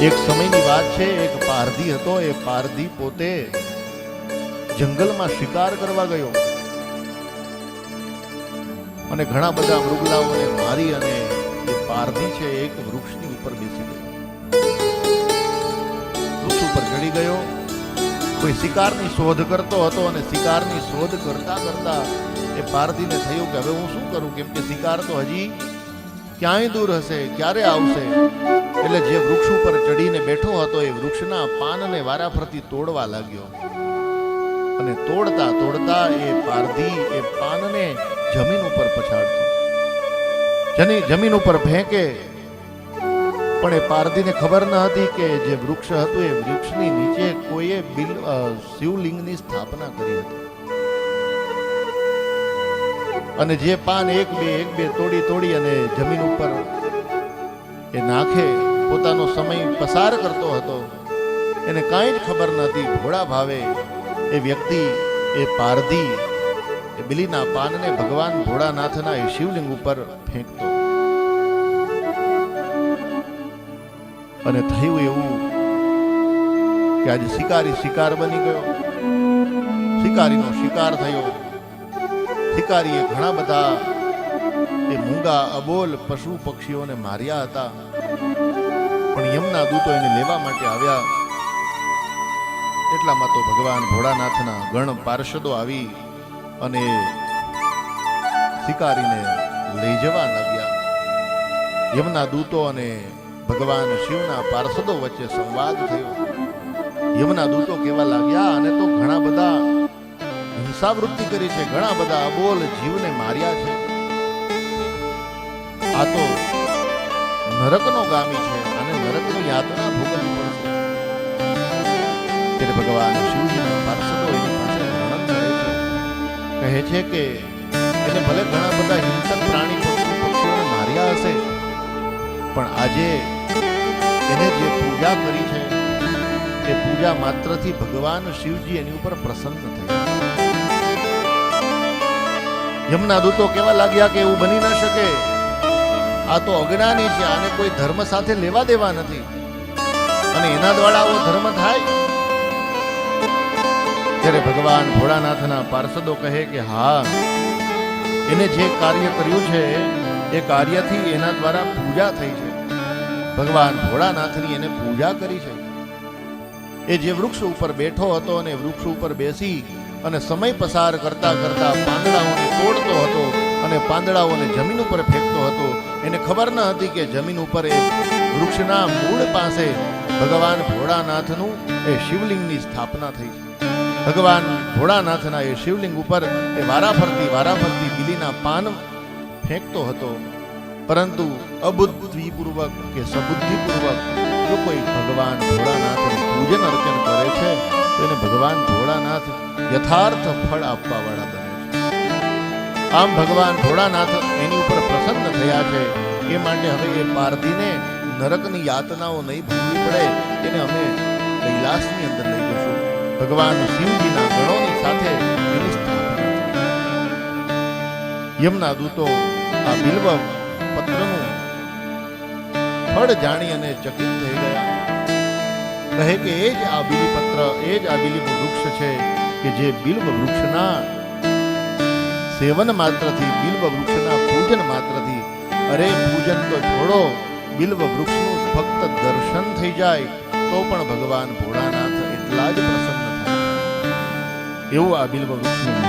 એક સમયની વાત છે, એક પારધી હતો, એ પારધી પોતે જંગલમાં શિકાર કરવા ગયો. અને ઘણા બધા મૃગલાઓને મારી અને એ પારધી છે, એક વૃક્ષની ઉપર બેસી ગયો. વૃક્ષ ઉપર ચડી ગયો. કોઈ શિકારની શોધ કરતો હતો અને શિકારની શોધ કરતા કરતા એ પારધીને થયું કે હવે હું શું કરું? કેમ કે શિકાર તો હજી ક્યાંય દૂર હશે, ક્યારે આવશે? એટલે જે વૃક્ષ ઉપર ચડીને બેઠો હતો, એ વૃક્ષના પાનને વારાફરતી તોડવા લાગ્યો. અને તોડતા તોડતા એ પારધી એ પાનને જમીન ઉપર પછાડતો. જની જમીન ઉપર ફેંકે. પણ એ પારધીને ખબર ન હતી કે જે વૃક્ષ હતું, એ વૃક્ષની નીચે કોઈએ બિલ શિવલિંગની સ્થાપના કરી હતી. અને જે પાન એક બે એક બે તોડી તોડી અને જમીન ઉપર એ નાખે, પોતાનો સમય પસાર કરતો હતો. એને કાંઈ જ ખબર નહોતી. ભોળા ભાવે એ વ્યક્તિ, એ પારધી, એ બિલીના પાનને ભગવાન ભોળાનાથના એ શિવલિંગ ઉપર ફેંકતો. અને થયું એવું કે આજે શિકારી શિકાર બની ગયો. શિકારીનો શિકાર થયો. શિકારીએ ઘણા બધા એ મૂંગા, અબોલ પશુ પક્ષીઓને માર્યા હતા. પણ યમના દૂતો એને લેવા માટે આવ્યા. એટલામાં તો ભગવાન ભોળાનાથના ગણ પાર્ષદો આવી અને શિકારીને લઈ જવા લાગ્યા. યમના દૂતો અને ભગવાન શિવના પાર્ષદો વચ્ચે સંવાદ થયો. યમના દૂતો કેવા લાગ્યા અને તો ઘણા બધા હિંસાવૃત્તિ કરી છે. ઘણા બધા અબોલ જીવને માર્યા છે. આ તો નરકનો ગામી છે અને નરકની યાતના ભોગવવી પડશે ત્યારે ભગવાન શિવજીના પાર્ષદો એની પાસે વર્ણન કરે છે. કહે છે કે એને ભલે ઘણા બધા હિંસક પ્રાણી પક્ષીઓને માર્યા હશે, પણ આજે એને જે પૂજા કરી છે, એ પૂજા માત્રથી ભગવાન શિવજી એની ઉપર પ્રસન્ન થયા. યમના દૂતો કેવા લાગ્યા કે એવું બની ન શકે. આ તો અજ્ઞાની છે, આને કોઈ ધર્મ સાથે લેવા દેવા નથી. અને એના દ્વારા આવો ધર્મ થાય. ત્યારે ભગવાન ભોળાનાથના પાર્ષદો કહે કે, હા, એને જે કાર્ય કર્યું છે, એ કાર્યથી એના દ્વારા પૂજા થઈ છે. ભગવાન ભોળાનાથની એને પૂજા કરી છે. એ જે વૃક્ષ ઉપર બેઠો હતો અને વૃક્ષ ઉપર બેસી અને સમય પસાર કરતા કરતા પાંદડાઓને તોડતો હતો અને પાંદડાઓને જમીન ઉપર ફેંકતો હતો. એને ખબર ન હતી કે જમીન ઉપર એ વૃક્ષના મૂળ પાસે ભગવાન ભોળાનાથનું એ શિવલિંગની સ્થાપના થઈ. ભગવાન ભોળાનાથના એ શિવલિંગ ઉપર એ વારાફરતી વારાફરતી બિલીના પાન ફેંકતો હતો. પરંતુ અબુદ્ધિપૂર્વક કે સબુદ્ધિપૂર્વક જો કોઈ ભગવાન ભોળાનાથનું પૂજન અર્ચન કરે છે, તો એને ભગવાન ભોળાનાથ યથાર્થ ફળ આપવા વાળા બને છે. આમ ભગવાન ભોળાનાથ એની ઉપર પ્રસન્ન થયા છે. એ માટે હવે એ પારધીને નરકની યાતનાઓ નહીં ભૂલવી પડે, એને અમે કૈલાસની અંદર લઈ જશું. ભગવાન શિવજીના ગણોની સાથે યમના દૂતો આ બિલ્વ પત્રનું ફળ જાણી અને ચકિત થઈ ગયા. કહે કે, એ જ આ બિલીપત્ર, એ જ આ બિલીપ વૃક્ષ છે. કે જે બિલ્વ વૃક્ષના સેવન માત્રથી, બિલ્વ વૃક્ષના પૂજન માત્રથી, અરે પૂજન તો છોડો, બિલ્વ વૃક્ષનું ફક્ત દર્શન થઈ જાય, તો પણ ભગવાન ભોળાનાથ એટલા જ પ્રસન્ન થાય. એવું આ બિલ્વ વૃક્ષનું